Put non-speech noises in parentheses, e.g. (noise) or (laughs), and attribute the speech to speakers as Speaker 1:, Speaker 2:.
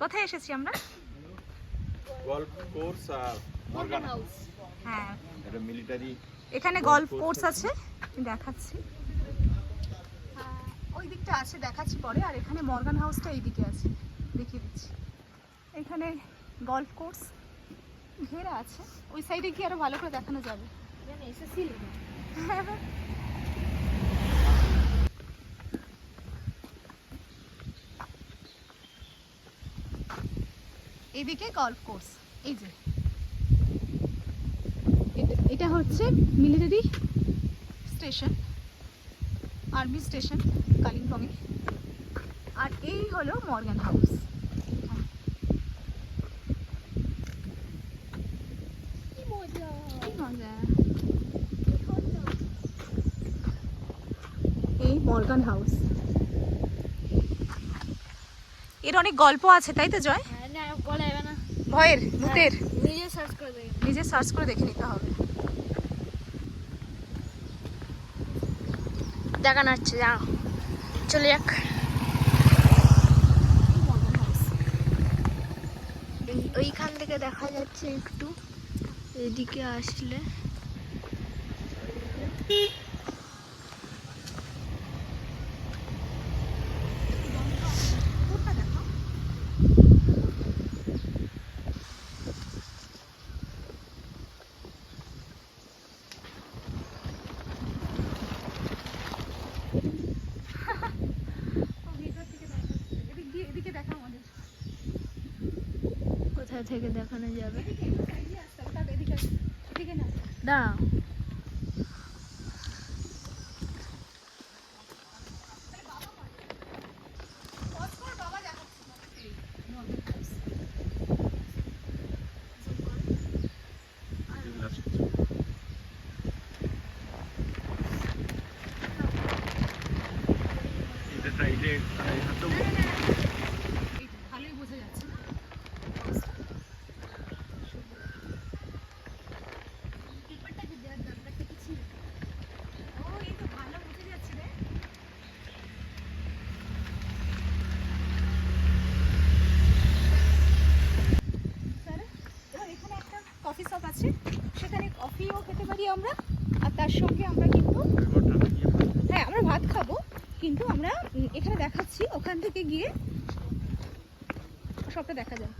Speaker 1: কোথায় এসেছি আমরা?
Speaker 2: গল্ফ কোর্স আর মর্গান হাউস
Speaker 1: হ্যাঁ।
Speaker 2: এটা মিলিটারি
Speaker 1: এখানে গলফ কোর্স আছে। আমি দেখাচ্ছি। ওই দিকটা আছে দেখাচ্ছি পরে। আর এখানে মর্গান হাউসটা এই দিকে আছে। দেখিয়ে দিচ্ছি। এখানে গলফ কোর্স ঘেরা আছে। ওই সাইডে কি আরও ভালো করে দেখানো যাবে। (laughs) এদিকে গলফ কোর্স এই যে। এটা- এটা হচ্ছে মিলিটারি স্টেশন আর্মি স্টেশন কালিম্পংয়ে। আর এই হলো মর্গান হাউস কি মজা। এই মর্গান হাউস এর অনেক গল্প আছে তাই তো জয়?
Speaker 3: হ্যাঁ,
Speaker 1: ভয়ের ভূতের।
Speaker 3: নিজে সার্চ করে দেখি
Speaker 1: নিজে সার্চ করে দেখে নিতে হবে।
Speaker 3: দেখানো হচ্ছে যাও চলে যাক। ওইখান থেকে দেখা যাচ্ছে একটু। এদিকে আসলে
Speaker 1: কোনটা দেখো এদিকে দেখা আমাদের
Speaker 3: কোথা থেকে দেখানো যাবে?
Speaker 1: এদিকে এদিকে আসতে হবে, তাহলে এদিকে আসতে। এদিকে না
Speaker 3: দাঁড়াও
Speaker 1: পজ কর বাবা দেখাচ্ছি
Speaker 2: এটা সাইডে এটা তো
Speaker 1: এই ভালোই বোঝা যাচ্ছে না ও এই তো ভালো বোঝা যাচ্ছে রে স্যার, এবার এখানে একটা কফি শপ আছে সেখানে কফিও খেতে পারি আমরা, আর তার সঙ্গে আমরা কিন্তু হ্যাঁ আমরা ভাত খাব, কিন্তু আমরা এখানে দেখাচ্ছি, ওখান থেকে গিয়ে সবটা দেখা যায়